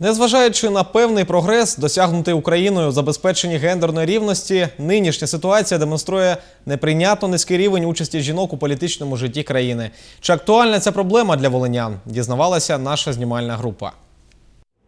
Незважаючи на певний прогрес, досягнутий Україною в забезпеченні гендерної рівності, нинішня ситуація демонструє неприйнятно низький рівень участі жінок у політичному житті країни. Чи актуальна ця проблема для волинян? Дізнавалася наша знімальна група.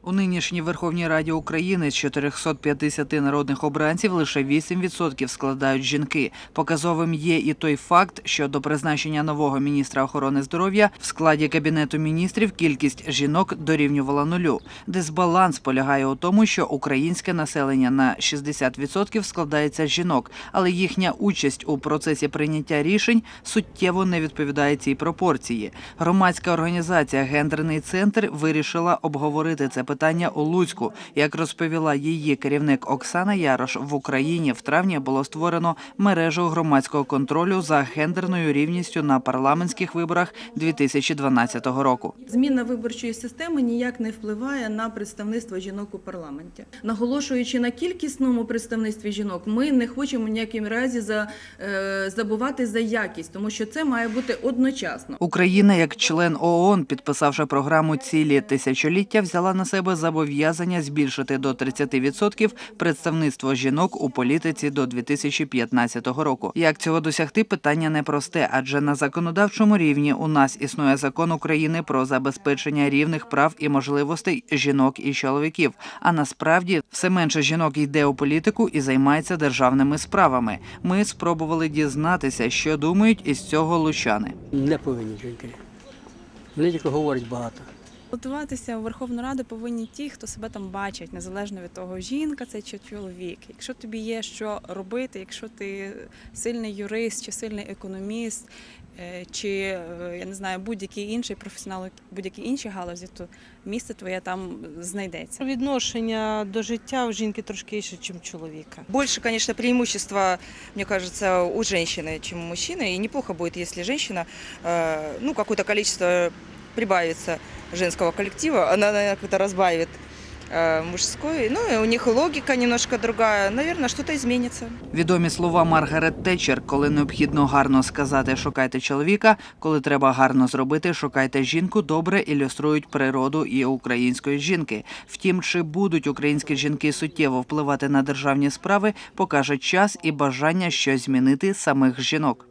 У нинішній Верховній Раді України з 450 народних обранців лише 8% складають жінки. Показовим є і той факт, що до призначення нового міністра охорони здоров'я в складі кабінету міністрів кількість жінок дорівнювала нулю. Дисбаланс полягає у тому, що українське населення на 60% складається з жінок, але їхня участь у процесі прийняття рішень суттєво не відповідає цій пропорції. Громадська організація Гендерний центр вирішила обговорити це питання у Луцьку. Як розповіла її керівник Оксана Ярош, в Україні в травні було створено мережу громадського контролю за гендерною рівністю на парламентських виборах 2012 року. Зміна виборчої системи ніяк не впливає на представництво жінок у парламенті. Наголошуючи на кількісному представництві жінок, ми не хочемо ніяким разі за, е, забувати за якість, тому що це має бути одночасно. Україна, як член ООН, підписавши програму цілі тисячоліття, взяла на себе зобов'язання збільшити до 30% представництво жінок у політиці до 2015 року. Як цього досягти, питання непросте, адже на законодавчому рівні у нас існує закон України про забезпечення рівних прав і можливостей жінок і чоловіків. А насправді все менше жінок йде у політику і займається державними справами. Ми спробували дізнатися, що думають із цього лучани. Не повинні жінки. Вони тільки говорять багато. Готуватися в Верховну Раду повинні ті, хто себе там бачить, незалежно від того, жінка це чи чоловік. Якщо тобі є що робити, якщо ти сильний юрист чи сильний економіст, е, чи е, я не знаю, будь-який інший професіонал, у будь-якій іншій галузі, то місце твоє там знайдеться. Відношення до життя у жінки трошки інше, ніж у чоловіка. Больше, конечно, преимущества, мне кажется, у женщины, чем у мужчины. И неплохо будет, если женщина, э, ну, какое-то количество прибавится женского коллектива, она, наверное, как-то разбавит э, мужской. Ну, у них логика немножко другая. Наверное, что-то изменится. Відомі слова Маргарет Тетчер, коли необхідно гарно сказати шукайте чоловіка, коли треба гарно зробити, шукайте жінку, добре ілюструють природу і української жінки. Втім, чи будуть українські жінки суттєво впливати на державні справи, покаже час і бажання щось змінити самих жінок.